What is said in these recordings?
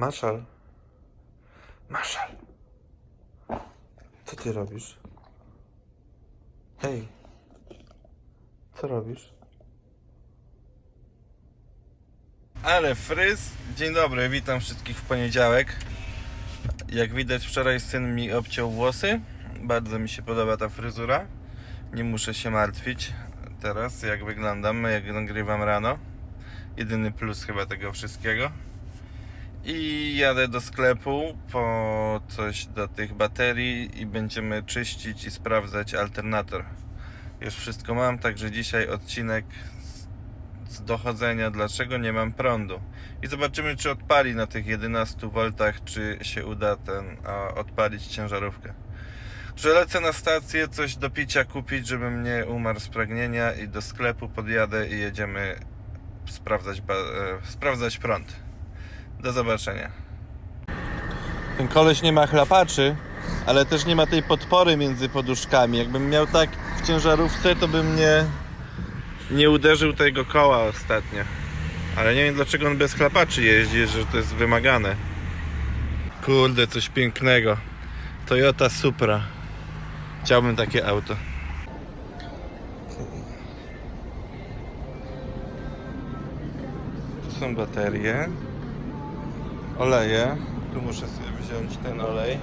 Maszal. Maszal. Co ty robisz? Hej. Co robisz? Ale fryz. Dzień dobry, witam wszystkich w poniedziałek. Jak widać, wczoraj syn mi obciął włosy. Bardzo mi się podoba ta fryzura. Nie muszę się martwić teraz, jak wyglądam, jak nagrywam rano. Jedyny plus chyba tego wszystkiego. I jadę do sklepu po coś do tych baterii i będziemy czyścić i sprawdzać alternator. Już wszystko mam, także dzisiaj odcinek z- dochodzenia, dlaczego nie mam prądu. I zobaczymy, czy odpali na tych 11 V, czy się uda ten odpalić ciężarówkę. Że lecę na stację coś do picia kupić, żebym nie umarł z pragnienia i do sklepu podjadę i jedziemy sprawdzać, e, sprawdzać prąd. Do zobaczenia. Ten koleś nie ma chlapaczy, ale też nie ma tej podpory między poduszkami. Jakbym miał tak w ciężarówce, to bym nie, nie uderzył tego koła ostatnio. Ale nie wiem dlaczego on bez chlapaczy jeździ, że to jest wymagane. Kurde, coś pięknego. Toyota Supra. Chciałbym takie auto. Tu są baterie. Oleje. Tu muszę sobie wziąć ten olej.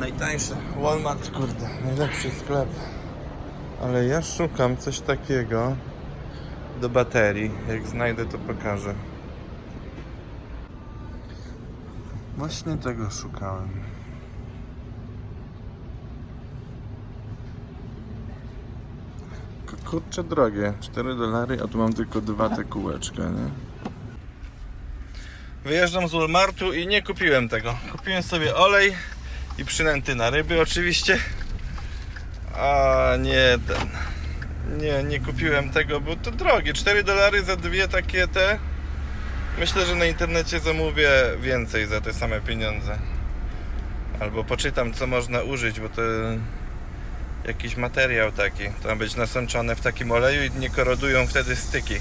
Najtańszy. Walmart, kurde, najlepszy sklep. Ale ja szukam coś takiego do baterii. Jak znajdę, to pokażę. Właśnie tego szukałem. Kurczę drogie, 4 dolary, a tu mam tylko dwa te kółeczka, nie? Wyjeżdżam z Walmartu i nie kupiłem tego. Kupiłem sobie olej i przynęty na ryby oczywiście. A nie ten. Nie, nie kupiłem tego, bo to drogie. 4 dolary za dwie takie te. Myślę, że na internecie zamówię więcej za te same pieniądze. Albo poczytam co można użyć, bo to jakiś materiał taki. To ma być nasączone w takim oleju i nie korodują wtedy styki.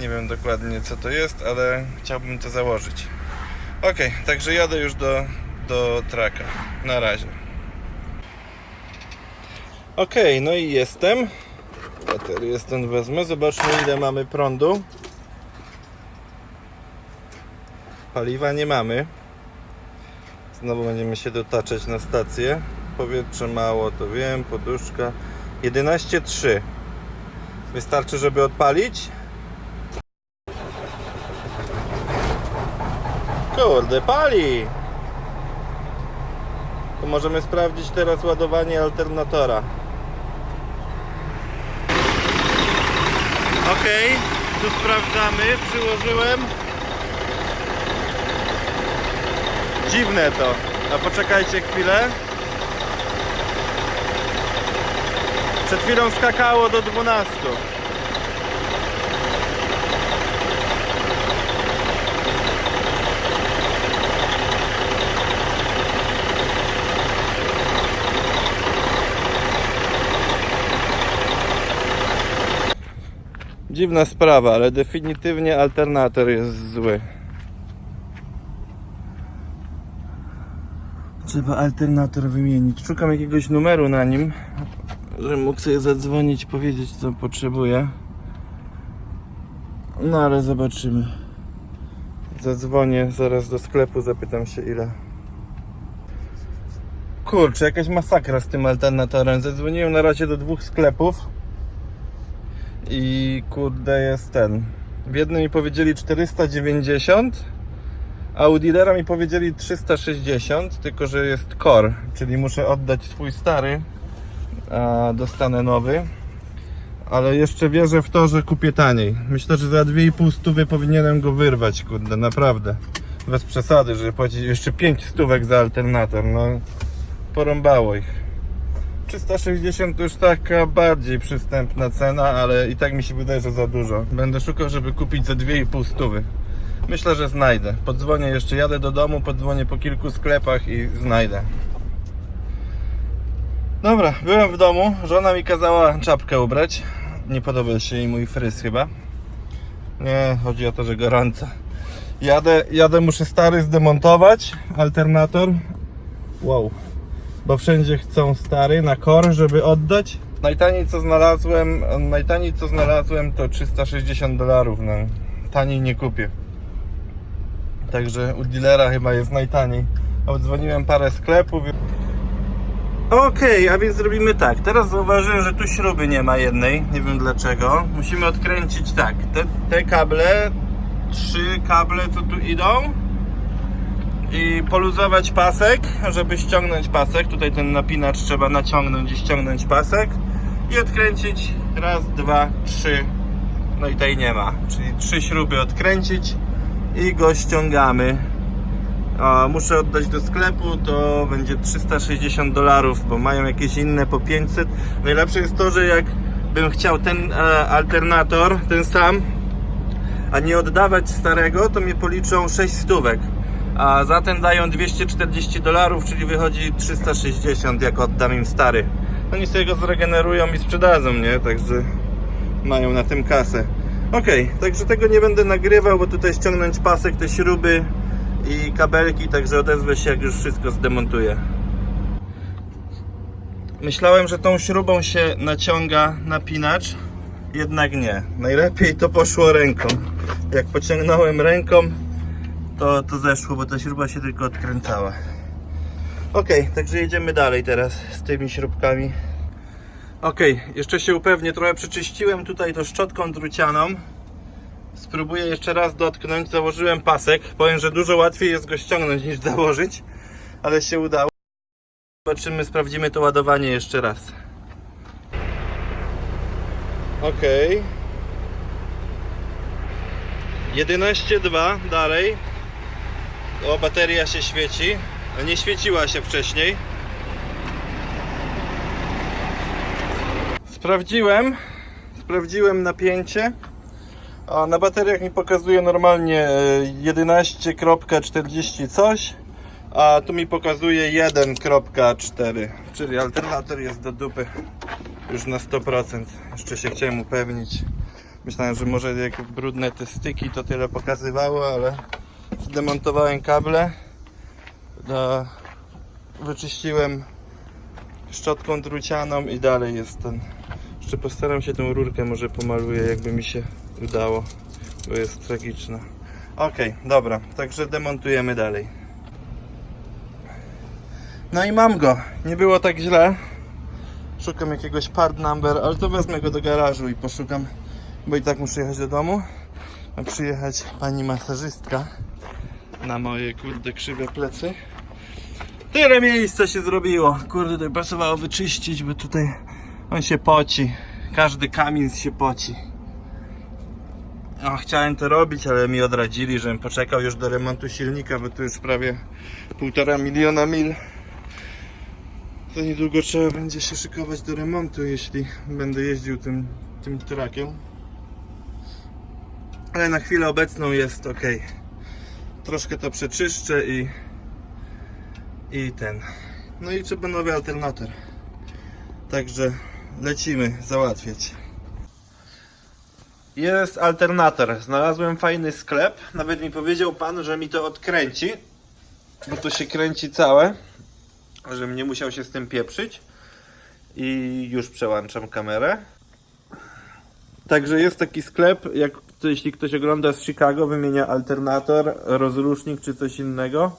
Nie wiem dokładnie co to jest, ale chciałbym to założyć. Ok, także jadę już do, do traka. Na razie. Ok, no i jestem. Baterię stąd wezmę. Zobaczmy ile mamy prądu. Paliwa nie mamy. Znowu będziemy się dotaczać na stację. Powietrze mało, to wiem. Poduszka. 11,3. Wystarczy, żeby odpalić? Kurde, pali! To możemy sprawdzić teraz ładowanie alternatora. Ok, tu sprawdzamy, przyłożyłem. Dziwne to. A poczekajcie chwilę. Przed chwilą skakało do 12. Dziwna sprawa, ale definitywnie alternator jest zły. Trzeba alternator wymienić. Szukam jakiegoś numeru na nim, żebym mógł sobie zadzwonić, powiedzieć co potrzebuję. No ale zobaczymy. Zadzwonię zaraz do sklepu, zapytam się ile. Kurczę, jakaś masakra z tym alternatorem. Zadzwoniłem na razie do dwóch sklepów. I kurde jest ten. W jednym mi powiedzieli 490, a u dealera mi powiedzieli 360, tylko że jest core, czyli muszę oddać swój stary, a dostanę nowy. Ale jeszcze wierzę w to, że kupię taniej. Myślę, że za 2,5 stówy powinienem go wyrwać, kurde, naprawdę. Bez przesady, żeby płacić jeszcze 5 stówek za alternator, no porąbało ich. 360 to już taka bardziej przystępna cena, ale i tak mi się wydaje, że za dużo. Będę szukał, żeby kupić za 2,5 stówy. Myślę, że znajdę. Podzwonię jeszcze, jadę do domu, podzwonię po kilku sklepach i znajdę. Dobra, byłem w domu, żona mi kazała czapkę ubrać. Nie podoba się jej mój fryz chyba. Nie, chodzi o to, że gorąco. Jadę, jadę, muszę stary zdemontować, alternator. Wow. Bo wszędzie chcą stary na kor, żeby oddać. Najtaniej co znalazłem, najtaniej co znalazłem to 360 dolarów. No, taniej nie kupię. Także u dealera chyba jest najtaniej. Obdzwoniłem parę sklepów. Okej, a więc zrobimy tak. Teraz zauważyłem, że tu śruby nie ma jednej. Nie wiem dlaczego. Musimy odkręcić tak. Te, te kable, trzy kable co tu idą i poluzować pasek, żeby ściągnąć pasek. Tutaj ten napinacz trzeba naciągnąć i ściągnąć pasek i odkręcić raz, dwa, trzy. No i tej nie ma. Czyli trzy śruby odkręcić i go ściągamy. Muszę oddać do sklepu, to będzie 360 dolarów, bo mają jakieś inne po 500. Najlepsze jest to, że jak bym chciał ten e, alternator, ten sam, a nie oddawać starego, to mi policzą 6 stówek. A za ten dają 240 dolarów, czyli wychodzi 360, jak oddam im stary. Oni sobie go zregenerują i sprzedadzą, nie? Także mają na tym kasę. Ok, także tego nie będę nagrywał, bo tutaj ściągnąć pasek, te śruby i kabelki, także odezwę się jak już wszystko zdemontuję. Myślałem, że tą śrubą się naciąga napinacz, jednak nie. Najlepiej to poszło ręką. Jak pociągnąłem ręką, to, to zeszło, bo ta śruba się tylko odkręcała. Ok, także jedziemy dalej teraz z tymi śrubkami. Ok, jeszcze się upewnię, trochę przeczyściłem tutaj to szczotką drucianą. Spróbuję jeszcze raz dotknąć. Założyłem pasek. Powiem, że dużo łatwiej jest go ściągnąć niż założyć, ale się udało. Zobaczymy, sprawdzimy to ładowanie jeszcze raz. Ok. 11.2 dalej. O, bateria się świeci. A nie świeciła się wcześniej. Sprawdziłem. Sprawdziłem napięcie. A na bateriach mi pokazuje normalnie e, 11.40 coś, a tu mi pokazuje 1.4, czyli alternator jest do dupy już na 100%. Jeszcze się chciałem upewnić. Myślałem, że może jak brudne te styki to tyle pokazywało, ale zdemontowałem kable, wyczyściłem szczotką drucianą i dalej jest ten. Jeszcze postaram się tą rurkę może pomaluję, jakby mi się udało, bo jest tragiczna. Ok, dobra, także demontujemy dalej. No i mam go. Nie było tak źle. Szukam jakiegoś part number, ale to wezmę go do garażu i poszukam, bo i tak muszę jechać do domu. Ma przyjechać pani masażystka na moje kurde krzywe plecy. Tyle miejsca się zrobiło. Kurde, tutaj pasowało wyczyścić, bo tutaj on się poci. Każdy kamień się poci. O, chciałem to robić, ale mi odradzili, żebym poczekał już do remontu silnika, bo tu już prawie półtora miliona mil. To niedługo trzeba będzie się szykować do remontu, jeśli będę jeździł tym, tym trakiem. Ale na chwilę obecną jest ok. Troszkę to przeczyszczę i i ten. No i trzeba nowy alternator. Także lecimy załatwiać. Jest alternator. Znalazłem fajny sklep. Nawet mi powiedział pan, że mi to odkręci. Bo to się kręci całe. Żebym nie musiał się z tym pieprzyć. I już przełączam kamerę. Także jest taki sklep, jak to, jeśli ktoś ogląda z Chicago, wymienia alternator, rozrusznik czy coś innego.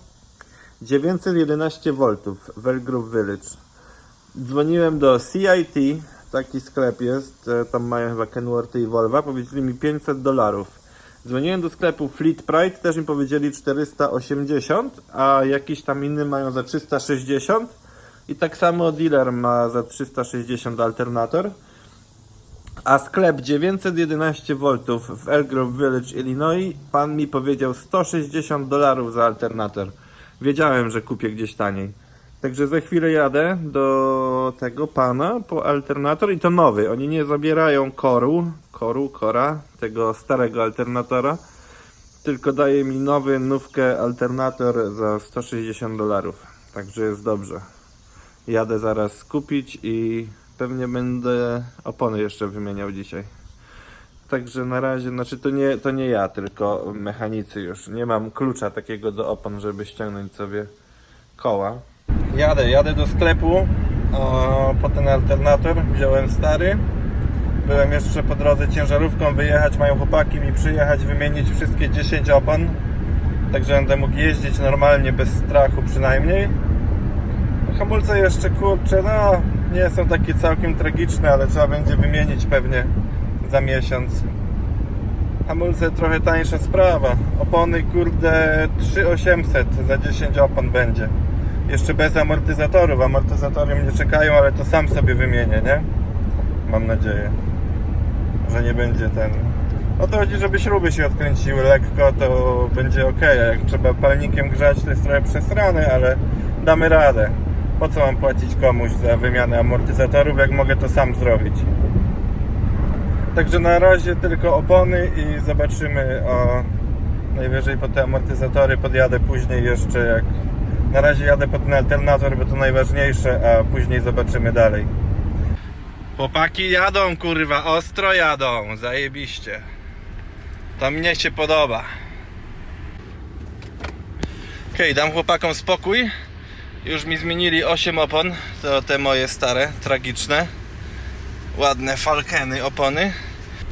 911 V w Elgrove Village. Dzwoniłem do CIT, taki sklep jest, e, tam mają chyba Kenworthy i Volvo, powiedzieli mi 500 dolarów. Dzwoniłem do sklepu Fleet Pride, też mi powiedzieli 480, a jakiś tam inny mają za 360 i tak samo dealer ma za 360 alternator. A sklep 911 V w Elgrove Village, Illinois, pan mi powiedział 160 dolarów za alternator. Wiedziałem, że kupię gdzieś taniej. Także za chwilę jadę do tego pana po alternator i to nowy. Oni nie zabierają koru, koru, kora, tego starego alternatora, tylko daje mi nowy, nówkę alternator za 160 dolarów. Także jest dobrze. Jadę zaraz kupić i pewnie będę opony jeszcze wymieniał dzisiaj. także na razie, znaczy to nie, to nie ja, tylko mechanicy już. Nie mam klucza takiego do opon, żeby ściągnąć sobie koła. Jadę, jadę do sklepu o, po ten alternator. Wziąłem stary. Byłem jeszcze po drodze ciężarówką wyjechać, mają chłopaki mi przyjechać, wymienić wszystkie 10 opon. Także będę mógł jeździć normalnie, bez strachu przynajmniej. Hamulce jeszcze kurczę, no nie są takie całkiem tragiczne, ale trzeba będzie wymienić pewnie za miesiąc. Hamulce trochę tańsza sprawa. Opony kurde 3800 za 10 opon będzie. Jeszcze bez amortyzatorów. Amortyzatory mnie czekają, ale to sam sobie wymienię, nie? Mam nadzieję, że nie będzie ten. O to chodzi, żeby śruby się odkręciły lekko, to będzie ok. Jak trzeba palnikiem grzać, to jest trochę przesrane, ale damy radę. Po co mam płacić komuś za wymianę amortyzatorów, jak mogę to sam zrobić? Także na razie tylko opony i zobaczymy o najwyżej po te amortyzatory podjadę później jeszcze jak na razie jadę po ten alternator, bo to najważniejsze, a później zobaczymy dalej. Chłopaki jadą, kurwa, ostro jadą, zajebiście. To mnie się podoba. Okej, dam chłopakom spokój. Już mi zmienili 8 opon, to te moje stare, tragiczne. Ładne falkeny opony.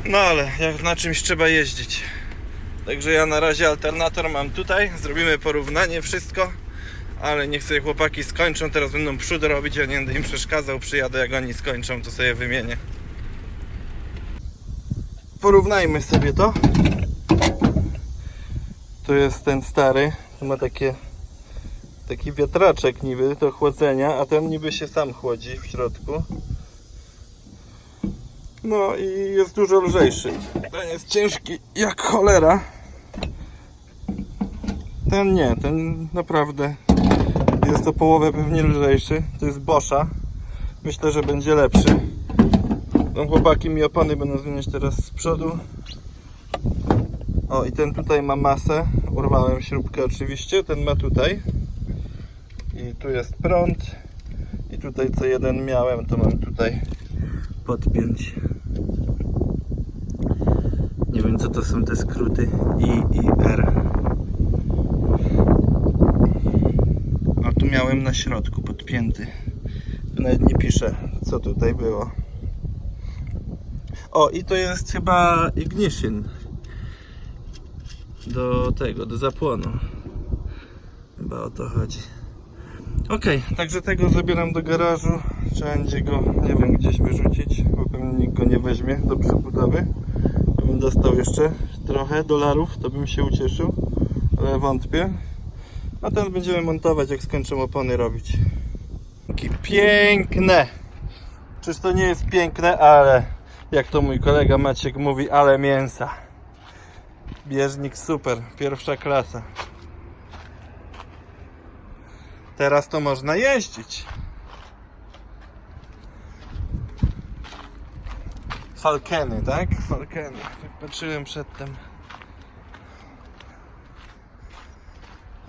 No ale jak na czymś trzeba jeździć. Także ja na razie alternator mam tutaj. Zrobimy porównanie, wszystko. Ale niech sobie chłopaki skończą. Teraz będą przód robić. Ja nie będę im przeszkadzał. Przyjadę jak oni skończą, to sobie wymienię. Porównajmy sobie to. Tu jest ten stary. Tu ma takie taki wiatraczek niby do chłodzenia, a ten niby się sam chłodzi w środku. No i jest dużo lżejszy. Ten jest ciężki jak cholera. Ten nie, ten naprawdę jest o połowę pewnie lżejszy. To jest Boscha. Myślę, że będzie lepszy. Tam chłopaki mi opony będą zmieniać teraz z przodu. O i ten tutaj ma masę. Urwałem śrubkę oczywiście. Ten ma tutaj. I tu jest prąd. I tutaj co jeden miałem, to mam tutaj podpiąć. Nie wiem co to są te skróty I i R. A tu miałem na środku podpięty. Nawet nie piszę co tutaj było. O i to jest chyba ignition. Do tego, do zapłonu. Chyba o to chodzi. Okej, także tego zabieram do garażu. Trzeba będzie go, nie wiem, gdzieś wyrzucić, bo pewnie nikt go nie weźmie do przebudowy. Bym dostał jeszcze trochę dolarów, to bym się ucieszył, ale wątpię. A ten będziemy montować, jak skończę opony robić. Piękne! Czyż to nie jest piękne, ale jak to mój kolega Maciek mówi, ale mięsa. Bieżnik super, pierwsza klasa. Teraz to można jeździć. Falkeny, tak? Falkeny. Tak patrzyłem przedtem.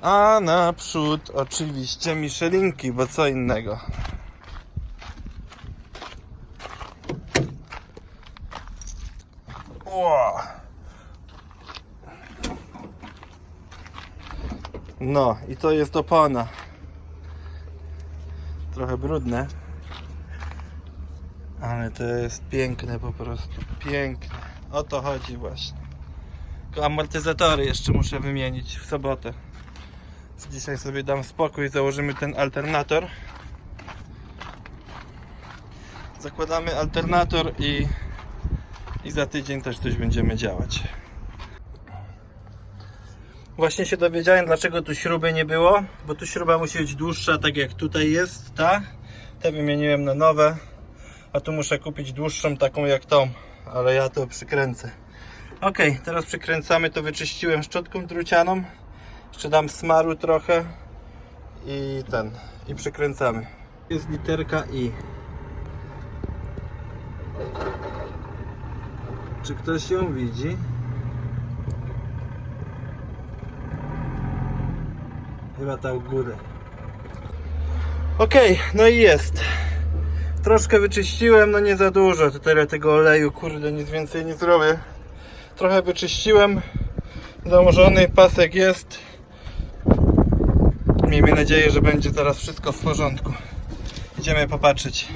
A naprzód oczywiście Michelinki, bo co innego. Ło. No i to jest opona. Trochę brudne. Ale to jest piękne po prostu. Piękne. O to chodzi właśnie. Tylko amortyzatory jeszcze muszę wymienić w sobotę. Dzisiaj sobie dam spokój, założymy ten alternator. Zakładamy alternator i, i za tydzień też coś będziemy działać. Właśnie się dowiedziałem, dlaczego tu śruby nie było, bo tu śruba musi być dłuższa, tak jak tutaj jest ta. Te wymieniłem na nowe, a tu muszę kupić dłuższą, taką jak tą, ale ja to przykręcę. Ok, teraz przykręcamy, to wyczyściłem szczotką drucianą. Jeszcze dam smaru trochę i ten, i przykręcamy. Jest literka I. Czy ktoś ją widzi? Chyba tam u góry. Okej, no i jest. Troszkę wyczyściłem, no nie za dużo. To tyle tego oleju, kurde, nic więcej nie zrobię. Trochę wyczyściłem. Założony pasek jest. Miejmy nadzieję, że będzie teraz wszystko w porządku. Idziemy popatrzeć,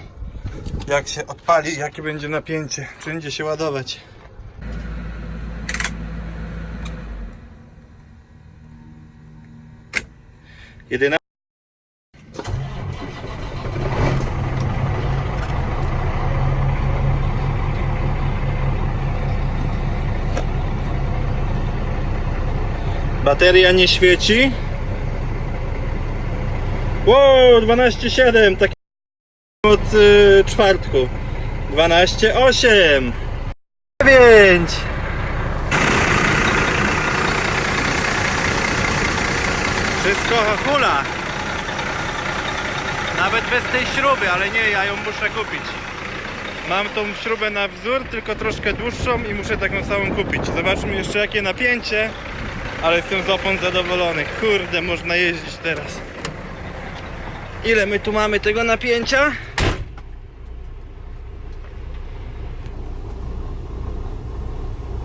jak się odpali, jakie będzie napięcie, czy będzie się ładować. Jedyna Bateria nie świeci. Wow, 12,7 taki od y, czwartku. 12,8 9 Wszystko hula. Nawet bez tej śruby, ale nie, ja ją muszę kupić. Mam tą śrubę na wzór, tylko troszkę dłuższą i muszę taką samą kupić. Zobaczmy jeszcze jakie napięcie. Ale jestem z opon zadowolony. Kurde, można jeździć teraz. Ile my tu mamy tego napięcia?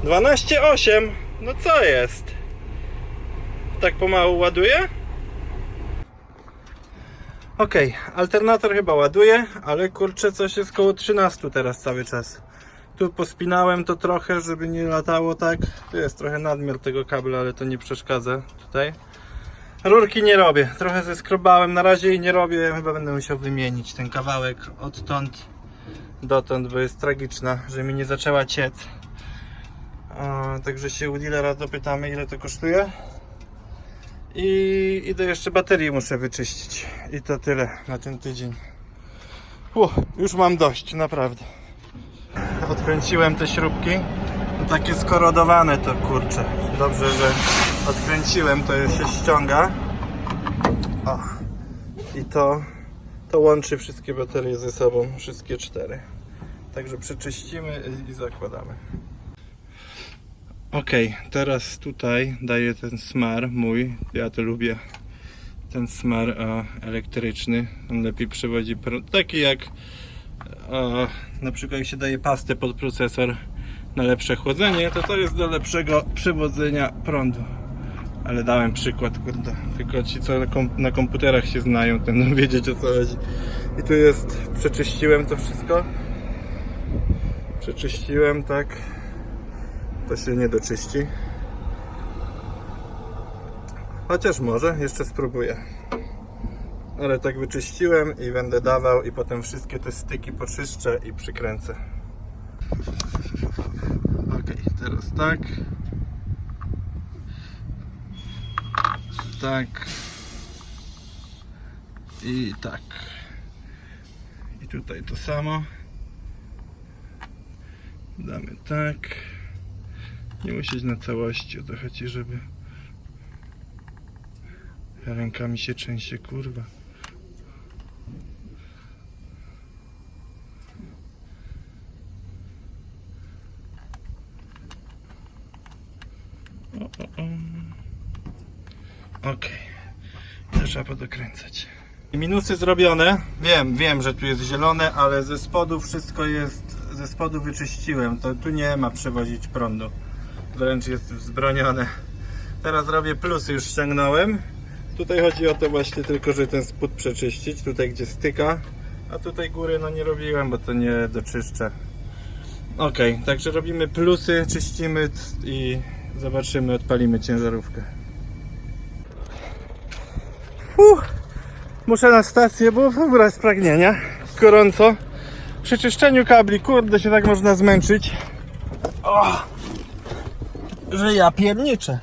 Dwanaście osiem. No co jest? Tak pomału ładuje? Okej, alternator chyba ładuje, ale kurczę coś jest koło 13 teraz cały czas. Tu pospinałem to trochę, żeby nie latało tak. Tu jest trochę nadmiar tego kabla, ale to nie przeszkadza tutaj. Rurki nie robię, trochę zeskrobałem, na razie jej nie robię, chyba będę musiał wymienić ten kawałek odtąd dotąd, bo jest tragiczna, że mi nie zaczęła ciec. Także się u dealera dopytamy ile to kosztuje. I idę jeszcze baterię muszę wyczyścić. I to tyle na ten tydzień. Uff, już mam dość, naprawdę. Odkręciłem te śrubki. No takie skorodowane to kurczę. Dobrze, że odkręciłem, to się ściąga. O. I to, to łączy wszystkie baterie ze sobą, wszystkie cztery. Także przeczyścimy i zakładamy. Ok, teraz tutaj daję ten smar mój. Ja to lubię. Ten smar e, elektryczny. On lepiej przewodzi prąd. Taki jak a na przykład jak się daje pastę pod procesor na lepsze chłodzenie, to to jest do lepszego przewodzenia prądu. Ale dałem przykład, kurde. Tylko ci, co na, na komputerach się znają, będą wiedzieć o co chodzi. I tu jest, przeczyściłem to wszystko. Przeczyściłem, tak. To się nie doczyści. Chociaż może, jeszcze spróbuję ale tak wyczyściłem i będę dawał i potem wszystkie te styki poczyszczę i przykręcę. Ok, teraz tak. Tak. I tak. I tutaj to samo. Damy tak. Nie musieć na całości, o to chodzi, żeby rękami się trzęsie, kurwa. O, o, o. Okej. To trzeba podokręcać. Minusy zrobione. Wiem, wiem, że tu jest zielone, ale ze spodu wszystko jest. Ze spodu wyczyściłem. To tu nie ma przewozić prądu. Wręcz jest wzbronione. Teraz robię plusy, już ściągnąłem. Tutaj chodzi o to właśnie tylko, że ten spód przeczyścić. Tutaj gdzie styka. A tutaj góry no nie robiłem, bo to nie doczyszczę. Ok, także robimy plusy, czyścimy i zobaczymy, odpalimy ciężarówkę. Uff, muszę na stację, bo wybrać z pragnienia. Gorąco. Przy czyszczeniu kabli, kurde, się tak można zmęczyć. O, że ja pierniczę.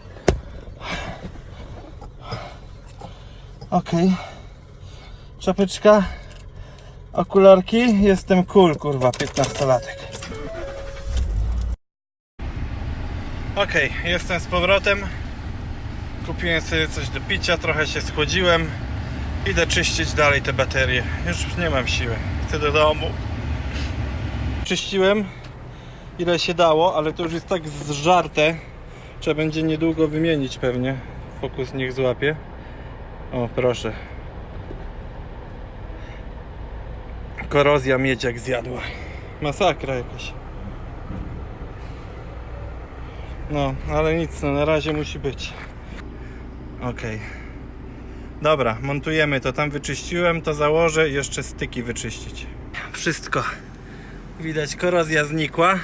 Ok. Czapeczka, okularki. Jestem cool, kurwa, 15-latek. Ok, jestem z powrotem. Kupiłem sobie coś do picia, trochę się schłodziłem. Idę czyścić dalej te baterie. Już nie mam siły. Chcę do domu. Czyściłem ile się dało, ale to już jest tak zżarte. Trzeba będzie niedługo wymienić pewnie. Fokus niech złapie. O, proszę. Korozja miedziak zjadła. Masakra jakaś. No, ale nic, no na razie musi być. Okej. Dobra, montujemy to. Tam wyczyściłem, to założę jeszcze styki wyczyścić. Wszystko. Widać, korozja znikła.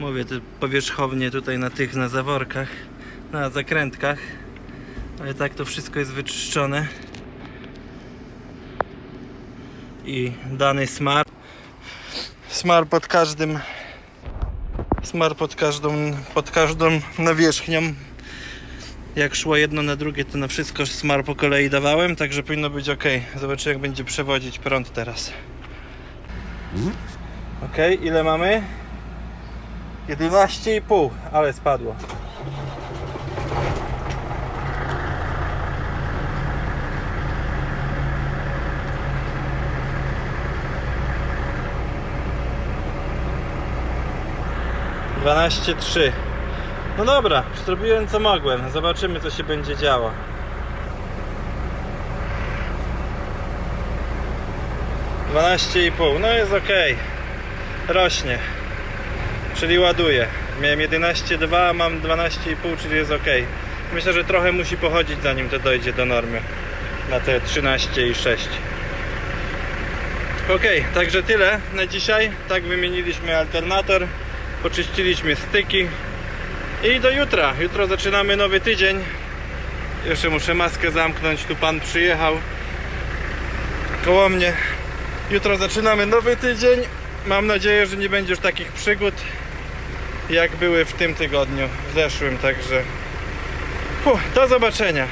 Mówię tu powierzchownie tutaj na tych, na zaworkach, na zakrętkach. Ale tak to wszystko jest wyczyszczone. I dany smar. Smar pod każdym smar pod każdą, pod każdą nawierzchnią. Jak szło jedno na drugie, to na wszystko smar po kolei dawałem, także powinno być ok. Zobaczymy, jak będzie przewodzić prąd teraz. Ok, ile mamy? 11,5, ale spadło. Dwanaście trzy. No dobra, zrobiłem co mogłem. Zobaczymy co się będzie działo. Dwanaście i pół. No jest ok. Rośnie. Czyli ładuje. Miałem 11,2, a mam 12,5, czyli jest ok. Myślę, że trochę musi pochodzić zanim to dojdzie do normy. Na te 13,6. Ok, także tyle na dzisiaj. Tak wymieniliśmy alternator, poczyściliśmy styki i do jutra. Jutro zaczynamy nowy tydzień. Jeszcze muszę maskę zamknąć. Tu pan przyjechał koło mnie. Jutro zaczynamy nowy tydzień. Mam nadzieję, że nie będzie już takich przygód jak były w tym tygodniu, w zeszłym, także do zobaczenia.